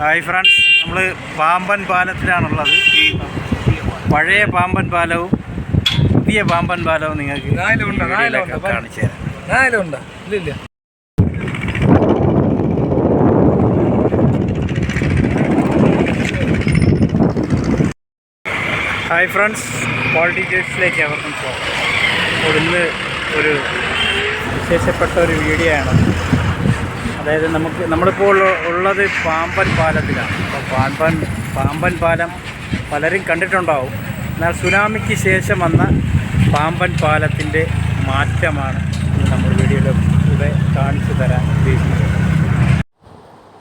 Hi friends നമ്മൾ പാമ്പൻ പാലത്തിലാണുള്ളത്. പഴയ പാമ്പൻ പാലവും പുതിയ പാമ്പൻ പാലവും നിങ്ങൾക്ക്. കാണിച്ചു തരാം. ഇല്ലില്ല. ഹായ് ഫ്രണ്ട്സ് പോളിറ്റീച്ചേഴ്സിലേക്ക് അവർക്കും സ്വാഗതം. അപ്പോൾ ഇന്ന് ഒരു വിശേഷപ്പെട്ട ഒരു വീഡിയോ ആണ് അതായത് നമുക്ക് നമ്മളിപ്പോൾ ഉള്ള- ഉള്ളത് പാമ്പൻ പാലത്തിലാണ്. അപ്പോൾ പാമ്പൻ പാമ്പൻ പാലം പലരും കണ്ടിട്ടുണ്ടാവും. എന്നാൽ സുനാമിക്ക് ശേഷം വന്ന പാമ്പൻ പാലത്തിന്റെ മാറ്റമാണ് നമ്മൾ വീഡിയോയിലൂടെ കാണിച്ചു തരാൻ ഉദ്ദേശിക്കുന്നത്.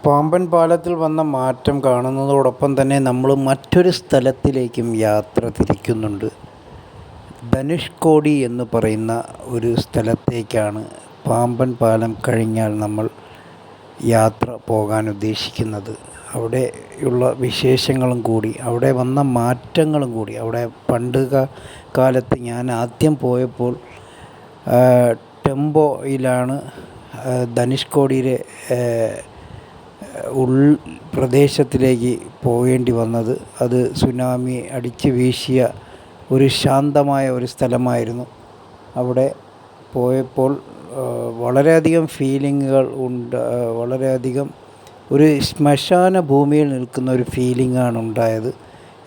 പാമ്പൻ പാലത്തിൽ വന്ന മാറ്റം കാണുന്നതോടൊപ്പം തന്നെ നമ്മൾ മറ്റൊരു സ്ഥലത്തിലേക്കും യാത്ര തിരിക്കുന്നുണ്ട്. ധനുഷ്കോടി എന്ന് പറയുന്ന ഒരു സ്ഥലത്തേക്കാണ് പാമ്പൻ പാലം കഴിഞ്ഞാൽ നമ്മൾ യാത്ര പോകാൻ ഉദ്ദേശിക്കുന്നത്. അവിടെയുള്ള വിശേഷങ്ങളും കൂടി അവിടെ വന്ന മാറ്റങ്ങളും കൂടി. അവിടെ പണ്ട് കാലത്ത് ഞാൻ ആദ്യം പോയപ്പോൾ ടെമ്പോയിലാണ് ധനുഷ്കോടിയിലെ ഉൾ പ്രദേശത്തിലേക്ക് പോകേണ്ടി വന്നത്. അത് സുനാമി അടിച്ച് വീശിയ ഒരു ശാന്തമായ ഒരു സ്ഥലമായിരുന്നു. അവിടെ പോയപ്പോൾ വളരെയധികം ഫീലിങ്ങുകൾ ഉണ്ട്. വളരെയധികം ഒരു ശ്മശാന ഭൂമിയിൽ നിൽക്കുന്ന ഒരു ഫീലിങ്ങാണ് ഉണ്ടായത്.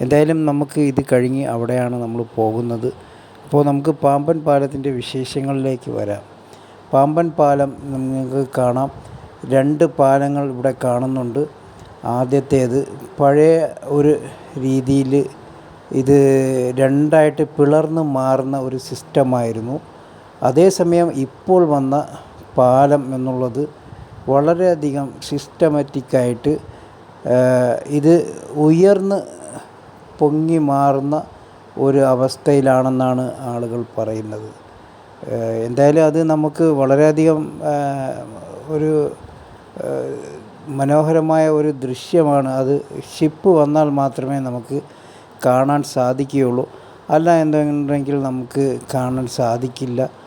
എന്തായാലും നമുക്ക് ഇത് കഴിഞ്ഞ് അവിടെയാണ് നമ്മൾ പോകുന്നത്. അപ്പോൾ നമുക്ക് പാമ്പൻ പാലത്തിന്റെ വിശേഷങ്ങളിലേക്ക് വരാം. പാമ്പൻ പാലം നിങ്ങൾക്ക് കാണാം. രണ്ട് പാലങ്ങൾ ഇവിടെ കാണുന്നുണ്ട്. ആദ്യത്തേത് പഴയ ഒരു രീതിയിൽ ഇത് രണ്ടായിട്ട് പിളർന്ന് മാറുന്ന ഒരു സിസ്റ്റമായിരുന്നു അതേസമയം ഇപ്പോൾ വന്ന പാലം എന്നുള്ളത് വളരെയധികം സിസ്റ്റമാറ്റിക്കായിട്ട് ഇത് ഉയർന്ന് പൊങ്ങി മാറുന്ന ഒരു അവസ്ഥയിലാണെന്നാണ് ആളുകൾ പറയുന്നത്. എന്തായാലും അത് നമുക്ക് വളരെയധികം ഒരു മനോഹരമായ ഒരു ദൃശ്യമാണ്. അത് ഷിപ്പ് വന്നാൽ മാത്രമേ നമുക്ക് കാണാൻ സാധിക്കുകയുള്ളൂ. അല്ല എന്നുണ്ടെങ്കിൽ നമുക്ക് കാണാൻ സാധിക്കില്ല.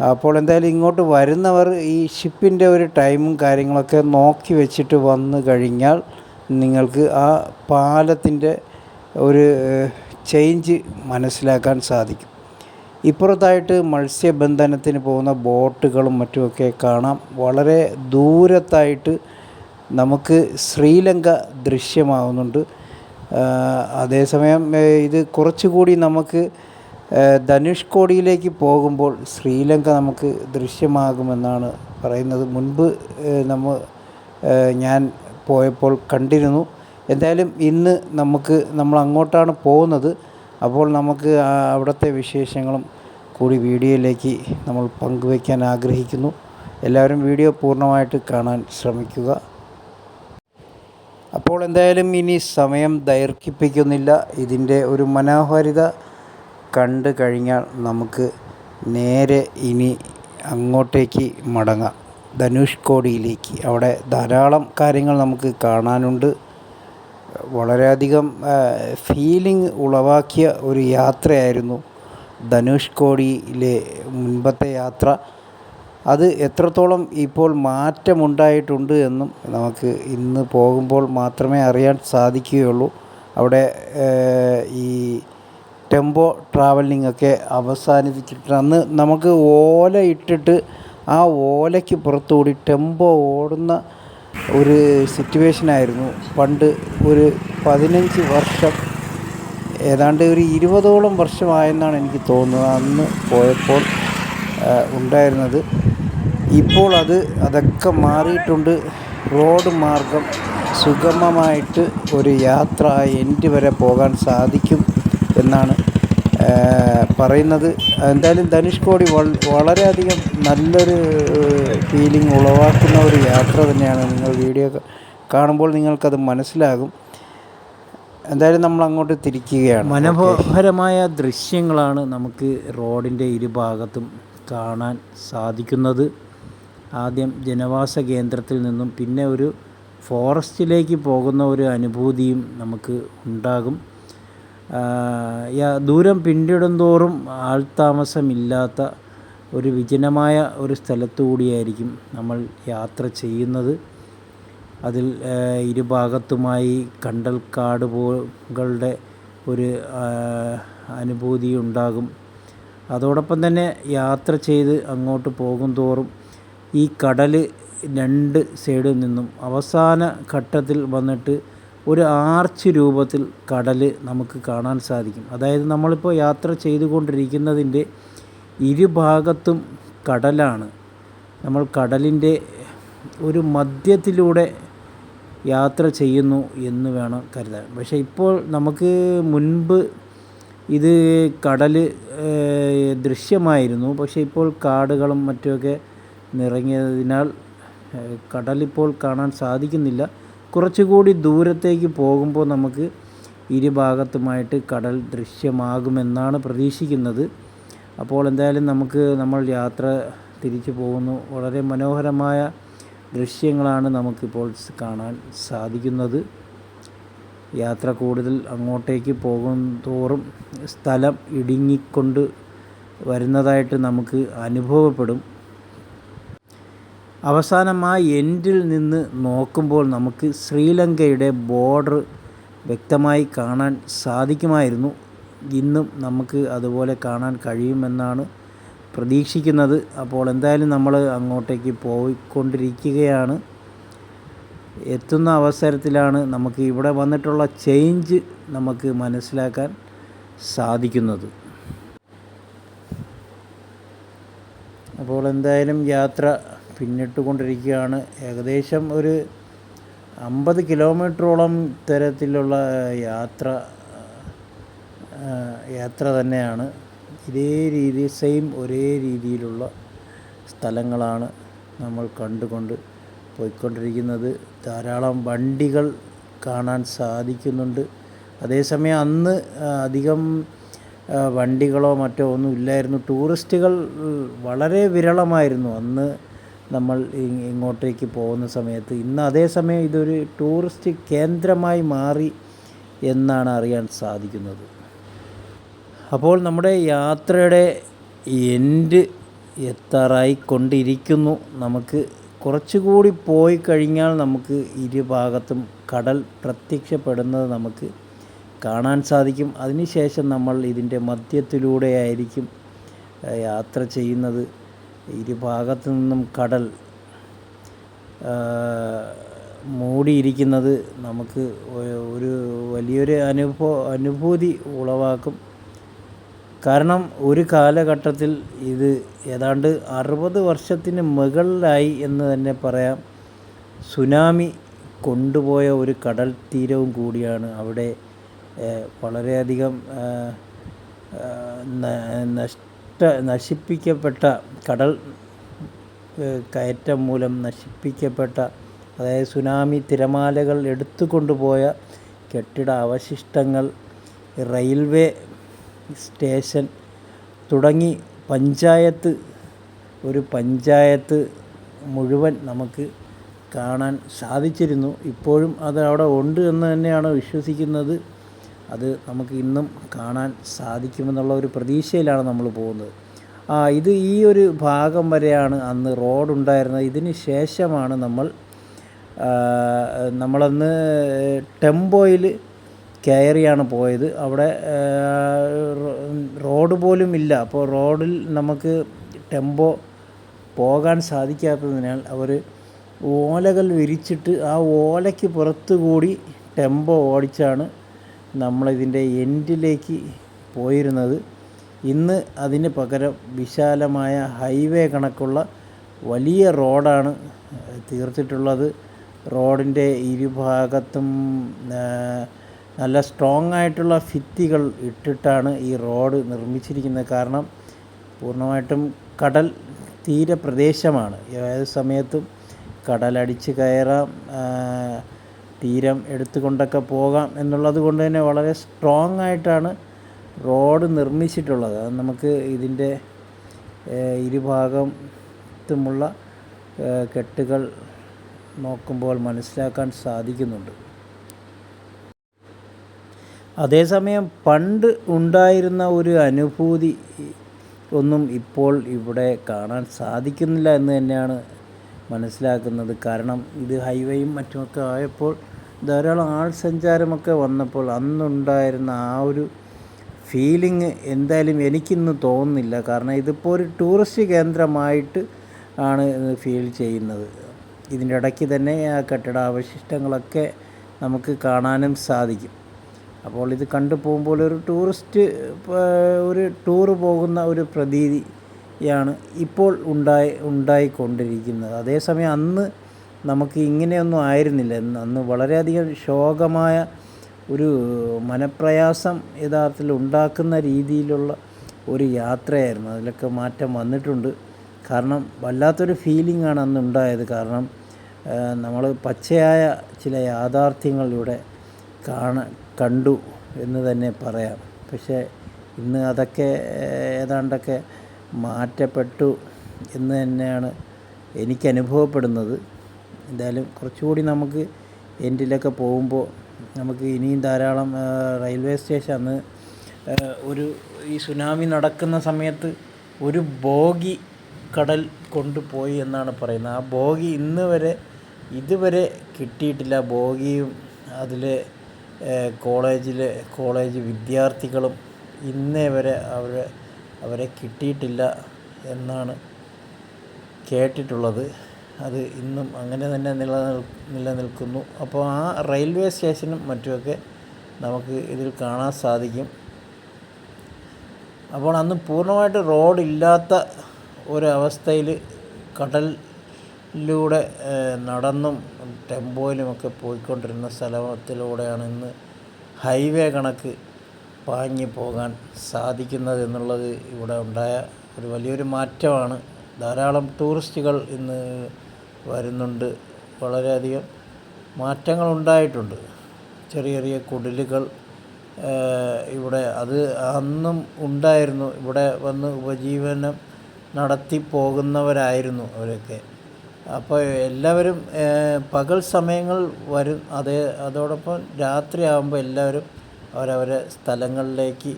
അപ്പോൾ എന്തായാലും ഇങ്ങോട്ട് വരുന്നവർ ഈ ഷിപ്പിന്റെ ഒരു ടൈമും കാര്യങ്ങളൊക്കെ നോക്കി വെച്ചിട്ട് വന്നു കഴിഞ്ഞാൽ നിങ്ങൾക്ക് ആ പാലത്തിന്റെ ഒരു ചേഞ്ച് മനസ്സിലാക്കാൻ സാധിക്കും. ഇപ്പുറത്തായിട്ട് മത്സ്യബന്ധനത്തിന് പോകുന്ന ബോട്ടുകളും മറ്റുമൊക്കെ കാണാം. വളരെ ദൂരത്തായിട്ട് നമുക്ക് ശ്രീലങ്ക ദൃശ്യമാവുന്നുണ്ട്. അതേസമയം ഇത് കുറച്ചുകൂടി നമുക്ക് ധനുഷ്കോടിയിലേക്ക് പോകുമ്പോൾ ശ്രീലങ്ക നമുക്ക് ദൃശ്യമാകുമെന്നാണ് പറയുന്നത്. മുൻപ് നമ്മൾ നമ്മ ഞാൻ പോയപ്പോൾ കണ്ടിരുന്നു. എന്തായാലും ഇന്ന് നമുക്ക് നമ്മൾ അങ്ങോട്ടാണ് പോകുന്നത്. അപ്പോൾ നമുക്ക് അവിടുത്തെ വിശേഷങ്ങളും കൂടി വീഡിയോയിലേക്ക് നമ്മൾ പങ്കുവയ്ക്കാൻ ആഗ്രഹിക്കുന്നു. എല്ലാവരും വീഡിയോ പൂർണമായിട്ട് കാണാൻ ശ്രമിക്കുക. അപ്പോൾ എന്തായാലും ഇനി സമയം ദൈർഘിപ്പിക്കുന്നില്ല. ഇതിന്റെ ഒരു മനോഹാരിത കണ്ടു കഴിഞ്ഞാൽ നമുക്ക് നേരെ ഇനി അങ്ങോട്ടേക്ക് മടങ്ങാം. ധനുഷ്കോടിയിലേക്ക് അവിടെ ധാരാളം കാര്യങ്ങൾ നമുക്ക് കാണാനുണ്ട്. വളരെയധികം ഫീലിംഗ് ഉളവാക്കിയ ഒരു യാത്രയായിരുന്നു ധനുഷ്കോടിയിലെ മുൻപത്തെ യാത്ര. അത് എത്രത്തോളം ഇപ്പോൾ മാറ്റമുണ്ടായിട്ടുണ്ട് എന്നും നമുക്ക് ഇന്ന് പോകുമ്പോൾ മാത്രമേ അറിയാൻ സാധിക്കുകയുള്ളൂ. അവിടെ ഈ ടെമ്പോ ട്രാവലിംഗ് ഒക്കെ അവസാനിപ്പിച്ചിട്ട് അന്ന് നമുക്ക് ഓല ഇട്ടിട്ട് ആ ഓലയ്ക്ക് പുറത്തുകൂടി ടെമ്പോ ഓടുന്ന ഒരു സിറ്റുവേഷനായിരുന്നു പണ്ട് ഒരു പതിനഞ്ച് വർഷം ഏതാണ്ട് ഒരു ഇരുപതോളം വർഷമായെന്നാണ് എനിക്ക് തോന്നുന്നത് അന്ന് പോയപ്പോൾ ഉണ്ടായിരുന്നത്. ഇപ്പോൾ അത് അതൊക്കെ മാറിയിട്ടുണ്ട്. റോഡ് മാർഗം സുഗമമായിട്ട് ഒരു യാത്ര എൻഡ് വരെ പോകാൻ സാധിക്കും. എന്നാണ് പറയുന്നത്. എന്തായാലും ധനുഷ് കോടി വളരെയധികം നല്ലൊരു ഫീലിംഗ് ഉളവാക്കുന്ന ഒരു യാത്ര തന്നെയാണ് നിങ്ങൾ വീഡിയോ കാണുമ്പോൾ നിങ്ങൾക്കത് മനസ്സിലാകും. എന്തായാലും നമ്മൾ അങ്ങോട്ട് തിരിക്കുകയാണ്. മനോഹരമായ ദൃശ്യങ്ങളാണ് നമുക്ക് റോഡിന്റെ ഇരുഭാഗത്തും കാണാൻ സാധിക്കുന്നത്. ആദ്യം ജനവാസ കേന്ദ്രത്തിൽ നിന്നും പിന്നെ ഒരു ഫോറസ്റ്റിലേക്ക് പോകുന്ന ഒരു അനുഭൂതിയും നമുക്ക് ഉണ്ടാകും. ദൂരം പിന്നിടുന്തോറും ആൾത്താമസമില്ലാത്ത ഒരു വിജനമായ ഒരു സ്ഥലത്തു കൂടിയായിരിക്കും നമ്മൾ യാത്ര ചെയ്യുന്നത്. അതിൽ ഇരുഭാഗത്തുമായി കണ്ടൽക്കാടുകളുടെ ഒരു അനുഭൂതി ഉണ്ടാകും. അതോടൊപ്പം തന്നെ യാത്ര ചെയ്ത് അങ്ങോട്ട് പോകും തോറും ഈ കടൽ രണ്ട് സൈഡിൽ നിന്നും അവസാന ഘട്ടത്തിൽ വന്നിട്ട് ഒരു ആർച്ച് രൂപത്തിൽ കടൽ നമുക്ക് കാണാൻ സാധിക്കും. അതായത് നമ്മളിപ്പോൾ യാത്ര ചെയ്തുകൊണ്ടിരിക്കുന്നതിന്റെ ഇരുഭാഗത്തും കടലാണ്. നമ്മൾ കടലിന്റെ ഒരു മധ്യത്തിലൂടെ യാത്ര ചെയ്യുന്നു എന്ന് വേണം കരുതാൻ. പക്ഷേ ഇപ്പോൾ നമുക്ക് മുൻപ് ഇത് കടൽ ദൃശ്യമായിരുന്നു. പക്ഷേ ഇപ്പോൾ കാടുകളും മറ്റുമൊക്കെ നിറങ്ങിയതിനാൽ കടലിപ്പോൾ കാണാൻ സാധിക്കുന്നില്ല. കുറച്ചുകൂടി ദൂരത്തേക്ക് പോകുമ്പോൾ നമുക്ക് ഇരുഭാഗത്തുമായിട്ട് കടൽ ദൃശ്യമാകുമെന്നാണ് പ്രതീക്ഷിക്കുന്നത്. അപ്പോൾ എന്തായാലും നമുക്ക് നമ്മൾ യാത്ര തിരിച്ചു പോകുന്നു. വളരെ മനോഹരമായ ദൃശ്യങ്ങളാണ് നമുക്കിപ്പോൾ കാണാൻ സാധിക്കുന്നത്. യാത്ര കൂടുതൽ അങ്ങോട്ടേക്ക് പോകും തോറും സ്ഥലം ഇടുങ്ങിക്കൊണ്ട് വരുന്നതായിട്ട് നമുക്ക് അനുഭവപ്പെടും. അവസാനം ആ എൻഡിൽ നിന്ന് നോക്കുമ്പോൾ നമുക്ക് ശ്രീലങ്കയുടെ ബോർഡർ വ്യക്തമായി കാണാൻ സാധിക്കുമായിരുന്നു. ഇന്നും നമുക്ക് അതുപോലെ കാണാൻ കഴിയുമെന്നാണ് പ്രതീക്ഷിക്കുന്നത്. അപ്പോൾ എന്തായാലും നമ്മൾ അങ്ങോട്ടേക്ക് പോയിക്കൊണ്ടിരിക്കുകയാണ്. എത്തുന്ന അവസരത്തിലാണ് നമുക്ക് ഇവിടെ വന്നിട്ടുള്ള ചേഞ്ച് നമുക്ക് മനസ്സിലാക്കാൻ സാധിക്കുന്നത്. അപ്പോൾ എന്തായാലും യാത്ര പിന്നിട്ട് കൊണ്ടിരിക്കുകയാണ് ഏകദേശം ഒരു അമ്പത് കിലോമീറ്ററോളം തരത്തിലുള്ള യാത്ര യാത്ര തന്നെയാണ്. ഇതേ രീതി സെയിം ഒരേ രീതിയിലുള്ള സ്ഥലങ്ങളാണ് നമ്മൾ കണ്ടുകൊണ്ട് പോയിക്കൊണ്ടിരിക്കുന്നത്. ധാരാളം വണ്ടികൾ കാണാൻ സാധിക്കുന്നുണ്ട്. അതേസമയം അന്ന് അധികം വണ്ടികളോ മറ്റോ ഒന്നും ഇല്ലായിരുന്നു. ടൂറിസ്റ്റുകൾ വളരെ വിരളമായിരുന്നു. അന്ന് നമ്മൾ ഇങ്ങോട്ടേക്ക് പോകുന്ന സമയത്ത് ഇന്ന് അതേസമയം ഇതൊരു ടൂറിസ്റ്റ് കേന്ദ്രമായി മാറി എന്നാണ് അറിയാൻ സാധിക്കുന്നത്. അപ്പോൾ നമ്മുടെ യാത്രയുടെ എൻഡ് എത്താറായി കൊണ്ടിരിക്കുന്നു നമുക്ക് കുറച്ചുകൂടി പോയി കഴിഞ്ഞാൽ നമുക്ക് ഇരുഭാഗത്തും കടൽ പ്രത്യക്ഷപ്പെടുന്നത് നമുക്ക് കാണാൻ സാധിക്കും. അതിനുശേഷം നമ്മൾ ഇതിന്റെ മധ്യത്തിലൂടെ ആയിരിക്കും യാത്ര ചെയ്യുന്നത്. ഇരുഭാഗത്തു നിന്നും കടൽ മൂടിയിരിക്കുന്നത് നമുക്ക് ഒരു വലിയൊരു അനുഭവ അനുഭൂതി ഉളവാക്കും. കാരണം ഒരു കാലഘട്ടത്തിൽ ഇത് ഏതാണ്ട് അറുപത് വർഷത്തിന് മുകളിലായി എന്ന് തന്നെ പറയാം. സുനാമി കൊണ്ടുപോയ ഒരു കടൽ തീരവും കൂടിയാണ് അവിടെ വളരെയധികം നഷ്ട നശിപ്പിക്കപ്പെട്ട കടൽ കയറ്റം മൂലം നശിപ്പിക്കപ്പെട്ട അതായത് സുനാമി തിരമാലകൾ എടുത്തു കൊണ്ടുപോയ കെട്ടിട അവശിഷ്ടങ്ങൾ റെയിൽവേ സ്റ്റേഷൻ തുടങ്ങി പഞ്ചായത്ത് ഒരു പഞ്ചായത്ത് മുഴുവൻ നമുക്ക് കാണാൻ സാധിച്ചിരുന്നു. ഇപ്പോഴും അത് അവിടെ ഉണ്ട് എന്ന് തന്നെയാണ് വിശ്വസിക്കുന്നത്. അത് നമുക്ക് ഇന്നും കാണാൻ സാധിക്കുമെന്നുള്ള ഒരു പ്രതീക്ഷയിലാണ് നമ്മൾ പോകുന്നത്. ആ ഇത് ഈ ഒരു ഭാഗം വരെയാണ് അന്ന് റോഡ് ഉണ്ടായിരുന്നത്. ഇതിന് ശേഷമാണ് നമ്മൾ നമ്മളന്ന് ടെമ്പോയിൽ കയറിയാണ് പോയത്. അവിടെ റോഡ് പോലും ഇല്ല. അപ്പോൾ റോഡിൽ നമുക്ക് ടെമ്പോ പോകാൻ സാധിക്കാത്തതിനാൽ അവർ ഓലകൾ വിരിച്ചിട്ട് ആ ഓലയ്ക്ക് പുറത്തു കൂടി ടെമ്പോ ഓടിച്ചാണ് നമ്മളിതിന്റെ എൻഡിലേക്ക് പോയിരുന്നത് ഇന്ന് അതിന് പകരം വിശാലമായ ഹൈവേ കണക്കുള്ള വലിയ റോഡാണ് തീർത്തിട്ടുള്ളത്. റോഡിന്റെ ഇരുഭാഗത്തും നല്ല സ്ട്രോങ് ആയിട്ടുള്ള ഭിത്തികൾ ഇട്ടിട്ടാണ് ഈ റോഡ് നിർമ്മിച്ചിരിക്കുന്നത്. കാരണം പൂർണമായിട്ടും കടൽ തീരപ്രദേശമാണ്. ഏത് സമയത്തും കടലടിച്ച് കയറാം തീരം എടുത്തുകൊണ്ടൊക്കെ പോകാം എന്നുള്ളത് കൊണ്ട് തന്നെ വളരെ സ്ട്രോങ് ആയിട്ടാണ് റോഡ് നിർമ്മിച്ചിട്ടുള്ളത്. അത് നമുക്ക് ഇതിന്റെ ഇരുഭാഗത്തുമുള്ള കെട്ടുകൾ നോക്കുമ്പോൾ മനസ്സിലാക്കാൻ സാധിക്കുന്നുണ്ട്. അതേസമയം പണ്ട് ഉണ്ടായിരുന്ന ഒരു അനുഭൂതി ഒന്നും ഇപ്പോൾ ഇവിടെ കാണാൻ സാധിക്കുന്നില്ല എന്ന് തന്നെയാണ് മനസ്സിലാക്കുന്നത്. കാരണം ഇത് ഹൈവേയും മറ്റുമൊക്കെ ആയപ്പോൾ ധാരാളം ആൾ സഞ്ചാരമൊക്കെ വന്നപ്പോൾ അന്നുണ്ടായിരുന്ന ആ ഒരു ഫീലിംഗ് എന്തായാലും എനിക്കിന്ന് തോന്നുന്നില്ല. കാരണം ഇതിപ്പോൾ ഒരു ടൂറിസ്റ്റ് കേന്ദ്രമായിട്ട് ആണ് ഫീൽ ചെയ്യുന്നത്. ഇതിന്റെ ഇടയ്ക്ക് തന്നെ ആ കെട്ടിട അവശിഷ്ടങ്ങളൊക്കെ നമുക്ക് കാണാനും സാധിക്കും. അപ്പോൾ ഇത് കണ്ടു പോകുമ്പോൾ ഒരു ടൂറിസ്റ്റ് ഒരു ടൂർ പോകുന്ന ഒരു പ്രതീതിയാണ് ഇപ്പോൾ ഉണ്ടായി ഉണ്ടായിക്കൊണ്ടിരിക്കുന്നത്. അതേസമയം അന്ന് നമുക്ക് ഇങ്ങനെയൊന്നും ആയിരുന്നില്ല. അന്ന് വളരെയധികം ശോകമായ ഒരു മനപ്രയാസം യഥാർത്ഥത്തിൽ ഉണ്ടാക്കുന്ന രീതിയിലുള്ള ഒരു യാത്രയായിരുന്നു. അതിലൊക്കെ മാറ്റം വന്നിട്ടുണ്ട്. കാരണം വല്ലാത്തൊരു ഫീലിംഗ് ആണ് അന്ന് ഉണ്ടായത്. കാരണം നമ്മൾ പച്ചയായ ചില യാഥാർത്ഥ്യങ്ങളിലൂടെ കാണ കണ്ടു എന്ന് തന്നെ പറയാം. പക്ഷേ ഇന്ന് അതൊക്കെ ഏതാണ്ടൊക്കെ മാറ്റപ്പെട്ടു എന്ന് തന്നെയാണ് എനിക്ക് അനുഭവപ്പെടുന്നത്. എന്തായാലും കുറച്ചുകൂടി നമുക്ക് എൻഡിലൊക്കെ പോകുമ്പോൾ നമുക്ക് ഇനിയും ധാരാളം റെയിൽവേ സ്റ്റേഷൻ അന്ന് ഒരു ഈ സുനാമി നടക്കുന്ന സമയത്ത് ഒരു ബോഗി കടൽ കൊണ്ടുപോയി എന്നാണ് പറയുന്നത്. ആ ബോഗി ഇന്ന് വരെ ഇതുവരെ കിട്ടിയിട്ടില്ല. ബോഗിയും അതിലെ കോളേജിലെ കോളേജ് വിദ്യാർത്ഥികളും ഇന്നേ വരെ അവരെ അവരെ കിട്ടിയിട്ടില്ല എന്നാണ് കേട്ടിട്ടുള്ളത്. അത് ഇന്നും അങ്ങനെ തന്നെ നിലനിൽ നിലനിൽക്കുന്നു അപ്പോൾ ആ റെയിൽവേ സ്റ്റേഷനും മറ്റുമൊക്കെ നമുക്ക് ഇതിൽ കാണാൻ സാധിക്കും. അപ്പോൾ അന്ന് പൂർണമായിട്ട് റോഡില്ലാത്ത ഒരവസ്ഥയിൽ കടലിലൂടെ നടന്നും ടെമ്പോയിലുമൊക്കെ പോയിക്കൊണ്ടിരുന്ന സ്ഥലത്തിലൂടെയാണ് ഇന്ന് ഹൈവേ കണക്ക് പാഞ്ഞു പോകാൻ സാധിക്കുന്നത് എന്നുള്ളത് ഇവിടെ ഉണ്ടായ ഒരു വലിയൊരു മാറ്റമാണ്. ധാരാളം ടൂറിസ്റ്റുകൾ ഇന്ന് വരുന്നുണ്ട്. വളരെയധികം മാറ്റങ്ങൾ ഉണ്ടായിട്ടുണ്ട് ചെറിയ ചെറിയ കുടിലുകൾ ഇവിടെ അത് അന്നും ഉണ്ടായിരുന്നു. ഇവിടെ വന്ന് ഉപജീവനം നടത്തി പോകുന്നവരായിരുന്നു അവരൊക്കെ. അപ്പോൾ എല്ലാവരും പകൽ സമയങ്ങൾ വരും. അതേ അതോടൊപ്പം രാത്രിയാകുമ്പോൾ എല്ലാവരും അവരവരെ സ്ഥലങ്ങളിലേക്ക്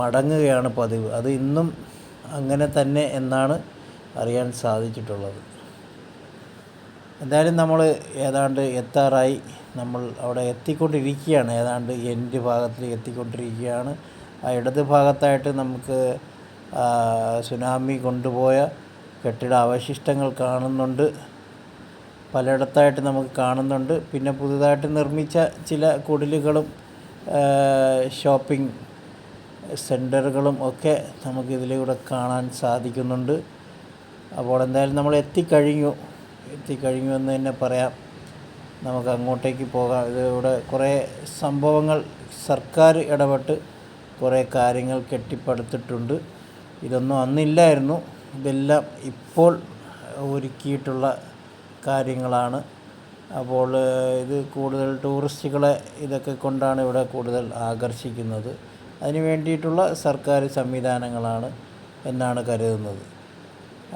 മടങ്ങുകയാണ് പതിവ്. അത് ഇന്നും അങ്ങനെ തന്നെ എന്നാണ് അറിയാൻ സാധിച്ചിട്ടുള്ളത്. എന്തായാലും നമ്മൾ ഏതാണ്ട് എത്താറായി. നമ്മൾ അവിടെ എത്തിക്കൊണ്ടിരിക്കുകയാണ്. ഏതാണ്ട് എൻഡ് ഭാഗത്തിൽ എത്തിക്കൊണ്ടിരിക്കുകയാണ്. ആ ഇടത് ഭാഗത്തായിട്ട് നമുക്ക് സുനാമി കൊണ്ടുപോയ കെട്ടിട അവശിഷ്ടങ്ങൾ കാണുന്നുണ്ട്. പലയിടത്തായിട്ട് നമുക്ക് കാണുന്നുണ്ട്. പിന്നെ പുതുതായിട്ട് നിർമ്മിച്ച ചില കുടിലുകളും ഷോപ്പിംഗ് സെന്ററുകളും ഒക്കെ നമുക്കിതിലൂടെ കാണാൻ സാധിക്കുന്നുണ്ട്. അപ്പോൾ എന്തായാലും നമ്മൾ എത്തിക്കഴിഞ്ഞു. എത്തിക്കഴിഞ്ഞു എന്ന് തന്നെ പറയാം. നമുക്ക് അങ്ങോട്ടേക്ക് പോകാം. ഇതിലൂടെ കുറേ സംഭവങ്ങൾ സർക്കാർ ഇടപെട്ട് കുറേ കാര്യങ്ങൾ കെട്ടിപ്പടുത്തിട്ടുണ്ട്. ഇതൊന്നും അന്നില്ലായിരുന്നു. ഇതെല്ലാം ഇപ്പോൾ ഒരുക്കിയിട്ടുള്ള കാര്യങ്ങളാണ്. അപ്പോൾ ഇത് കൂടുതൽ ടൂറിസ്റ്റുകളെ ഇതൊക്കെ കൊണ്ടാണ് ഇവിടെ കൂടുതൽ ആകർഷിക്കുന്നത്. അതിന് വേണ്ടിയിട്ടുള്ള സർക്കാർ സംവിധാനങ്ങളാണ് എന്നാണ് കരുതുന്നത്.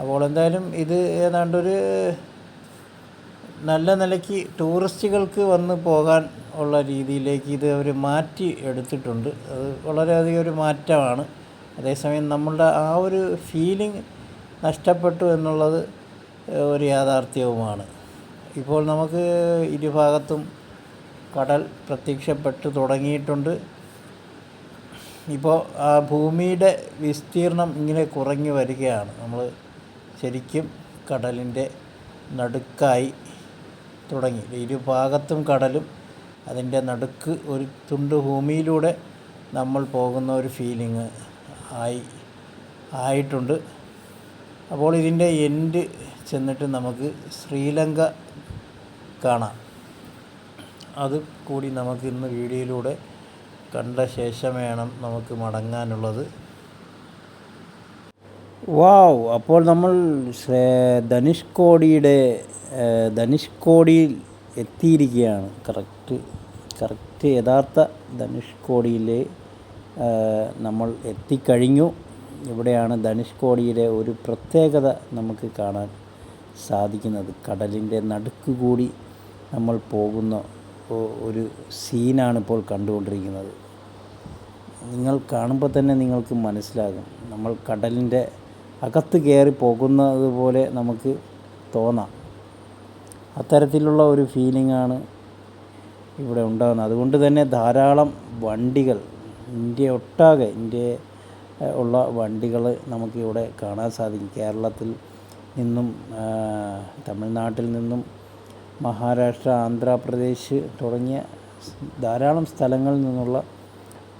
അപ്പോൾ എന്തായാലും ഇത് ഏതാണ്ടൊരു നല്ല നിലയ്ക്ക് ടൂറിസ്റ്റുകൾക്ക് വന്ന് പോകാൻ ഉള്ള രീതിയിലേക്ക് ഇത് അവർ മാറ്റി എടുത്തിട്ടുണ്ട്. അത് വളരെയധികം ഒരു മാറ്റമാണ്. അതേസമയം നമ്മളുടെ ആ ഒരു ഫീലിംഗ് നഷ്ടപ്പെട്ടു എന്നുള്ളത് ഒരു യാഥാർത്ഥ്യവുമാണ്. ഇപ്പോൾ നമുക്ക് ഇരുഭാഗത്തും കടൽ പ്രത്യക്ഷപ്പെട്ടു തുടങ്ങിയിട്ടുണ്ട്. ഇപ്പോൾ ആ ഭൂമിയുടെ വിസ്തീർണം ഇങ്ങനെ കുറഞ്ഞു വരികയാണ്. നമ്മൾ ശരിക്കും കടലിന്റെ നടുക്കായി തുടങ്ങി. ഇരുഭാഗത്തും കടലും അതിന്റെ നടുക്ക് ഒരു തുണ്ട് ഭൂമിയിലൂടെ നമ്മൾ പോകുന്ന ഒരു ഫീലിംഗ് ആയി ആയിട്ടുണ്ട്. അപ്പോൾ ഇതിന്റെ എൻഡ് ചെന്നിട്ട് നമുക്ക് ശ്രീലങ്ക കാണാം. അത് കൂടി നമുക്ക് ഇന്ന് വീഡിയോയിലൂടെ കണ്ട ശേഷം വേണം നമുക്ക് മടങ്ങാനുള്ളത്. വാവ്. അപ്പോൾ നമ്മൾ ധനുഷ് ധനുഷ്കോടിയുടെ ധനുഷ് ധനുഷ്കോടിയിൽ എത്തിയിരിക്കുകയാണ്. കറക്റ്റ് കറക്റ്റ് യഥാർത്ഥ ധനുഷ്കോടിയിലെ നമ്മൾ എത്തിക്കഴിഞ്ഞു. ഇവിടെയാണ് ധനുഷ്കോടിയിലെ ഒരു പ്രത്യേകത നമുക്ക് കാണാൻ സാധിക്കുന്നത്. കടലിന്റെ നടുക്ക് കൂടി നമ്മൾ പോകുന്ന ഒരു സീനാണ് ഇപ്പോൾ കണ്ടുകൊണ്ടിരിക്കുന്നത്. നിങ്ങൾ കാണുമ്പോൾ തന്നെ നിങ്ങൾക്ക് മനസ്സിലാകും. നമ്മൾ കടലിന്റെ അകത്ത് കയറി പോകുന്നത് പോലെ നമുക്ക് തോന്നാം. അത്തരത്തിലുള്ള ഒരു ഫീലിംഗാണ് ഇവിടെ ഉണ്ടാകുന്നത്. അതുകൊണ്ട് തന്നെ ധാരാളം വണ്ടികൾ ഇന്ത്യ ഒട്ടാകെ ഇന്ത്യ ഉള്ള വണ്ടികൾ നമുക്കിവിടെ കാണാൻ സാധിക്കും. കേരളത്തിൽ നിന്നും തമിഴ്നാട്ടിൽ നിന്നും മഹാരാഷ്ട്ര ആന്ധ്രാപ്രദേശ് തുടങ്ങിയ ധാരാളം സ്ഥലങ്ങളിൽ നിന്നുള്ള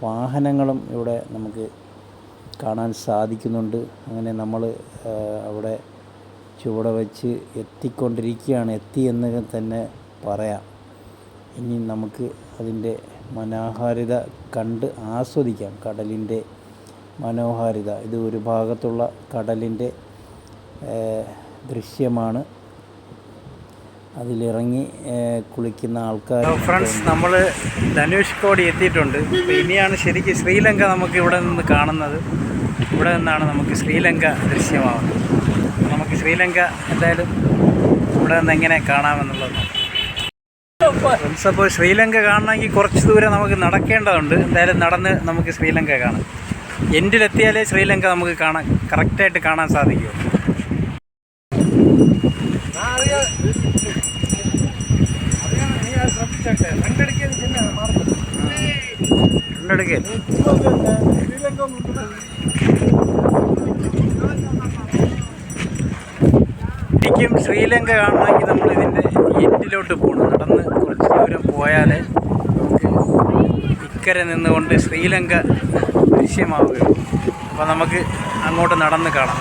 വാഹനങ്ങളും ഇവിടെ നമുക്ക് കാണാൻ സാധിക്കുന്നുണ്ട്. അങ്ങനെ നമ്മൾ അവിടെ ചുവടെ വെച്ച് എത്തിക്കൊണ്ടിരിക്കുകയാണ്. എത്തി എന്ന് തന്നെ പറയാം. ഇനി നമുക്ക് അതിന്റെ മനോഹാരിത കണ്ട് ആസ്വദിക്കാം. കടലിന്റെ മനോഹാരിത. ഇത് ഒരു ഭാഗത്തുള്ള കടലിന്റെ ദൃശ്യമാണ്. അതിലിറങ്ങി കുളിക്കുന്ന ആൾക്കാർ ഫ്രണ്ട്സ് നമ്മൾ ധനുഷ്കോടി എത്തിയിട്ടുണ്ട്. ഇനിയാണ് ശരിക്കും ശ്രീലങ്ക നമുക്ക് ഇവിടെ നിന്ന് കാണുന്നത്. ഇവിടെ നിന്നാണ് നമുക്ക് ശ്രീലങ്ക ദൃശ്യമാവുന്നത്. നമുക്ക് ശ്രീലങ്ക എന്തായാലും ഇവിടെ നിന്ന് എങ്ങനെ കാണാമെന്നുള്ളത് ഫ്രണ്ട്സ് അപ്പോൾ ശ്രീലങ്ക കാണണമെങ്കിൽ കുറച്ച് ദൂരം നമുക്ക് നടക്കേണ്ടതുണ്ട്. എന്തായാലും നടന്ന് നമുക്ക് ശ്രീലങ്ക കാണാം. എൻഡിലെത്തിയാലേ ശ്രീലങ്ക നമുക്ക് കാണാൻ കറക്റ്റായിട്ട് കാണാൻ സാധിക്കൂ. കണ്ടെടുക്കേ ശരിക്കും ശ്രീലങ്ക കാണണമെങ്കിൽ നമ്മൾ ഇതിന്റെ എൻഡിലോട്ട് പോകണം. നടന്ന് കുറച്ച് ദൂരം പോയാലേ ഇക്കരെ നിന്നുകൊണ്ട് ശ്രീലങ്ക ദൃശ്യമാവുകയുള്ളൂ. അപ്പോൾ നമുക്ക് അങ്ങോട്ട് നടന്ന് കാണാം.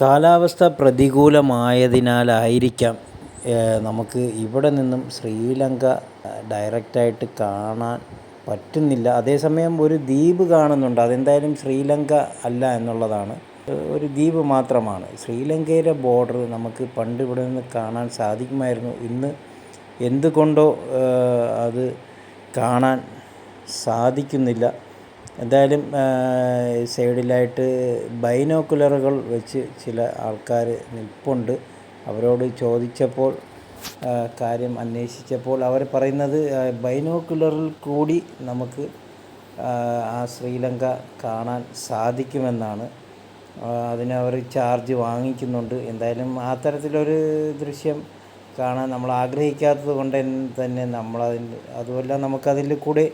കാലാവസ്ഥ പ്രതികൂലമായതിനാലായിരിക്കാം നമുക്ക് ഇവിടെ നിന്നും ശ്രീലങ്ക ഡയറക്റ്റായിട്ട് കാണാൻ പറ്റുന്നില്ല. അതേസമയം ഒരു ദ്വീപ് കാണുന്നുണ്ട്. അതെന്തായാലും ശ്രീലങ്ക അല്ല എന്നുള്ളതാണ്. ഒരു ദ്വീപ് മാത്രമാണ്. ശ്രീലങ്കയിലെ ബോർഡർ നമുക്ക് പണ്ട് ഇവിടെ നിന്ന് കാണാൻ സാധിക്കുമായിരുന്നു. ഇന്ന് എന്തുകൊണ്ടോ അത് കാണാൻ സാധിക്കുന്നില്ല. എന്തായാലും സൈഡിലായിട്ട് ബൈനോക്കുലറുകൾ വെച്ച് ചില ആൾക്കാർ നിൽപ്പുണ്ട്. അവരോട് ചോദിച്ചപ്പോൾ കാര്യം അന്വേഷിച്ചപ്പോൾ അവർ പറയുന്നത് ബൈനോക്കുലറിൽ കൂടി നമുക്ക് ആ ശ്രീലങ്ക കാണാൻ സാധിക്കുമെന്നാണ്. അതിനവർ ചാർജ് വാങ്ങിക്കുന്നുണ്ട്. എന്തായാലും ആ തരത്തിലൊരു ദൃശ്യം കാണാൻ നമ്മൾ ആഗ്രഹിക്കാത്തത് കൊണ്ട് തന്നെ നമ്മളതിന്റെ അതുമല്ല നമുക്കതിൽ കൂടെ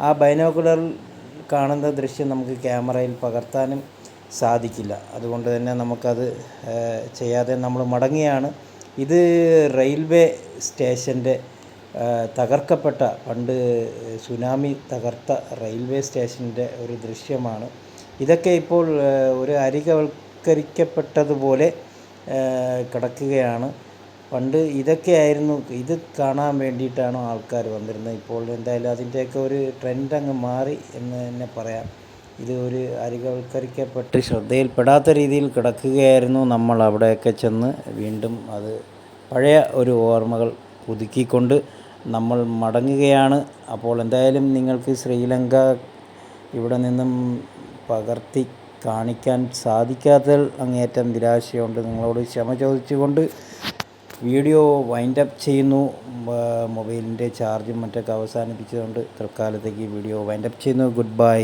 ആ ബൈനോക്കുലറിൽ കാണുന്ന ദൃശ്യം നമുക്ക് ക്യാമറയിൽ പകർത്താനും സാധിക്കില്ല. അതുകൊണ്ട് തന്നെ നമുക്കത് ചെയ്യാതെ നമ്മൾ മടങ്ങിയാണ്. ഇത് റെയിൽവേ സ്റ്റേഷന്റെ തകർക്കപ്പെട്ട പണ്ട് സുനാമി തകർത്ത റെയിൽവേ സ്റ്റേഷന്റെ ഒരു ദൃശ്യമാണ്. ഇതൊക്കെ ഇപ്പോൾ ഒരു അരികവൽക്കരിക്കപ്പെട്ടതുപോലെ കിടക്കുകയാണ്. പണ്ട് ഇതൊക്കെയായിരുന്നു ഇത് കാണാൻ വേണ്ടിയിട്ടാണ് ആൾക്കാർ വന്നിരുന്നത്. ഇപ്പോൾ എന്തായാലും അതിന്റെയൊക്കെ ഒരു ട്രെൻഡ് അങ്ങ് മാറി എന്ന് തന്നെ പറയാം. ഇത് ഒരു അരികവൽക്കരിക്കപ്പെട്ട് ശ്രദ്ധയിൽപ്പെടാത്ത രീതിയിൽ കിടക്കുകയായിരുന്നു നമ്മൾ അവിടെയൊക്കെ ചെന്ന് വീണ്ടും അത് പഴയ ഒരു ഓർമ്മകൾ പുതുക്കിക്കൊണ്ട് നമ്മൾ മടങ്ങുകയാണ്. അപ്പോൾ എന്തായാലും നിങ്ങൾക്ക് ശ്രീലങ്ക ഇവിടെ നിന്നും പകർത്തി കാണിക്കാൻ സാധിക്കാത്തതിൽ അങ്ങേയറ്റം നിരാശയുണ്ട്. നിങ്ങളോട് ക്ഷമ ചോദിച്ചുകൊണ്ട് വീഡിയോ വൈൻഡ് അപ്പ് ചെയ്യുന്നു. മൊബൈലിന്റെ ചാർജും മറ്റൊക്കെ അവസാനിപ്പിച്ചതുകൊണ്ട് തൽക്കാലത്തേക്ക് വീഡിയോ വൈൻഡ് അപ്പ് ചെയ്യുന്നു. Good bye